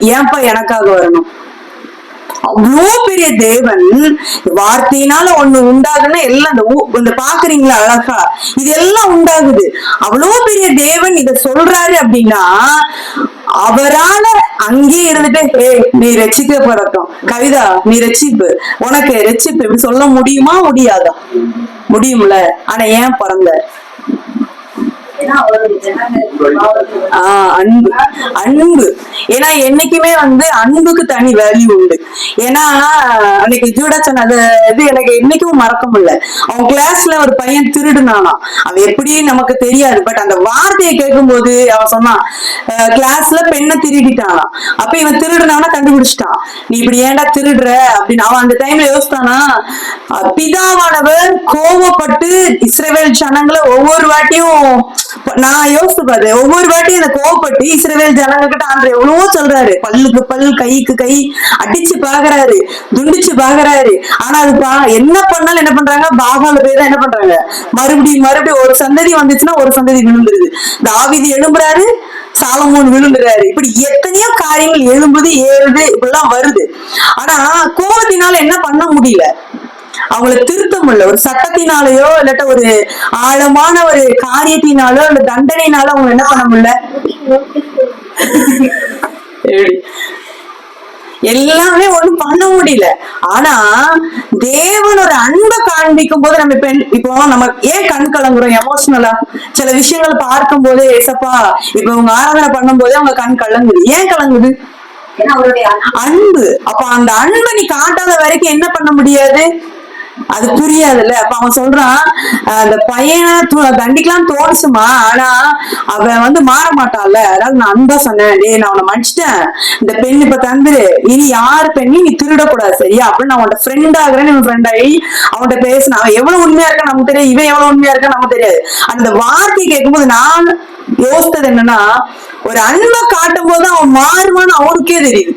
ஏன்பா எனக்காக வரணும்? அவ்வளோ பெரிய தேவன் வார்த்தையினால ஒண்ணு உண்டாகுன்னா எல்லாம் இந்த பாக்குறீங்களா அழகா? இது எல்லாம் உண்டாகுது. அவ்வளோ பெரிய தேவன் இத சொல்றாரு அப்படின்னா அவரால அங்கேயே இருந்துட்டு ஹே நீ ரட்சிக்கப்படட்டும் கவிதா நீ ரட்சிப்பு. உனக்கு ரட்சிப்பு. இப்படி சொல்ல முடியுமா? முடியாதா? முடியும்ல. ஆனா ஏன் பிறந்த? அன்பு. அன்பு. ஏன்னா என்னைக்குமே வந்து அன்புக்கு தனி வேல்யூ உண்டு. ஏன்னா அன்னைக்கு ஜூடா சொன்ன அது இது எனக்கு என்னைக்கும் மறக்க முடியல. அவன் கிளாஸ்ல ஒரு பையன் திருடுனானா. அவன் எப்படி நமக்கு தெரியாது. பட் அந்த வார்த்தையை கேட்கும்போது அவன் சொன்னான் கிளாஸ்ல பெண்ணை திருடிட்டானா. அப்ப இவன் திருடுனானா கண்டுபிடிச்சிட்டான். நீ இப்படி ஏன்டா திருடுற? அப்படின்னு அவன் அந்த டைம்ல யோசித்தானா பிதாவானவர் கோவப்பட்டு இஸ்ரவேல் ஜனங்களை ஒவ்வொரு வாட்டியும் நான் யோசிச்சு ஒவ்வொரு வாட்டியும் இந்த கோவப்பட்டு இஸ்ரேல் ஜனங்க கிட்ட ஆண்டு எவ்வளவோ சொல்றாரு. பல்லுக்கு பல் கைக்கு கை அடிச்சு பாக்குறாரு துண்டிச்சு பாக்குறாரு. ஆனா அது பா- என்ன பண்ணாலும் என்ன பண்றாங்க? பாகால போய் தான் என்ன பண்றாங்க? மறுபடியும் மறுபடியும் ஒரு சந்ததி வந்துச்சுன்னா ஒரு சந்ததி விழுந்துருது. தாவிதி எழும்புறாரு சாலமோன் விழுந்துறாரு. இப்படி எத்தனையோ காரியங்கள் எழும்புது ஏறுது இப்படிலாம் வருது. ஆனா கோபத்தினால என்ன பண்ண முடியல? அவங்கள திருத்த முடியல ஒரு சட்டத்தினாலயோ இல்லாட்ட ஒரு ஆழமான ஒரு காரியத்தினாலோ இல்ல தண்டனைனாலோ அவங்க என்ன பண்ண முடியல? எல்லாமே ஒண்ணும் பண்ண முடியல. ஆனா தேவன் ஒரு அன்பை காண்பிக்கும் போது நம்ம இப்ப இப்போ நம்ம ஏன் கண் கலங்குறோம்? எமோஷனலா சில விஷயங்கள் பார்க்கும் போது ஏசப்பா இப்ப இவங்க ஆராதனை பண்ணும் போதே அவங்க கண் கலங்குது. ஏன் கலங்குது? அன்பு. அப்ப அந்த அன்பை நீ காட்டாத வரைக்கும் என்ன பண்ண முடியாது? அது புரியாதுல்ல. அப்ப அவன் சொல்றான் அந்த பையனை தண்டிக்கலாம் தோணுச்சுமா ஆனா அவன் வந்து மாற மாட்டான்ல. அதாவது நான் அன்பா சொன்னேன் டே நான் உன்னை மன்னிச்சிட்டேன். இந்த பெண் இப்ப தந்துரு. இனி யார் பெண்ணையும் நீ திருடக்கூடாது சரியா? அப்படின்னு நான் அவன்கிட்ட ஃப்ரெண்ட் ஆகுறேன்னு இவன் ஃப்ரெண்ட் ஆகி அவன்கிட்ட பேசினான். அவன் எவ்வளவு உண்மையா இருக்கான்னு நமக்கு தெரியாது. இவன் எவ்வளவு உண்மையா இருக்கான்னு நமக்கு தெரியாது. அந்த வார்த்தை கேட்கும்போது நான் யோசித்தது என்னன்னா ஒரு அன்பை காட்டும் போது அவன் மாறுவான்னு அவனுக்கே தெரியுது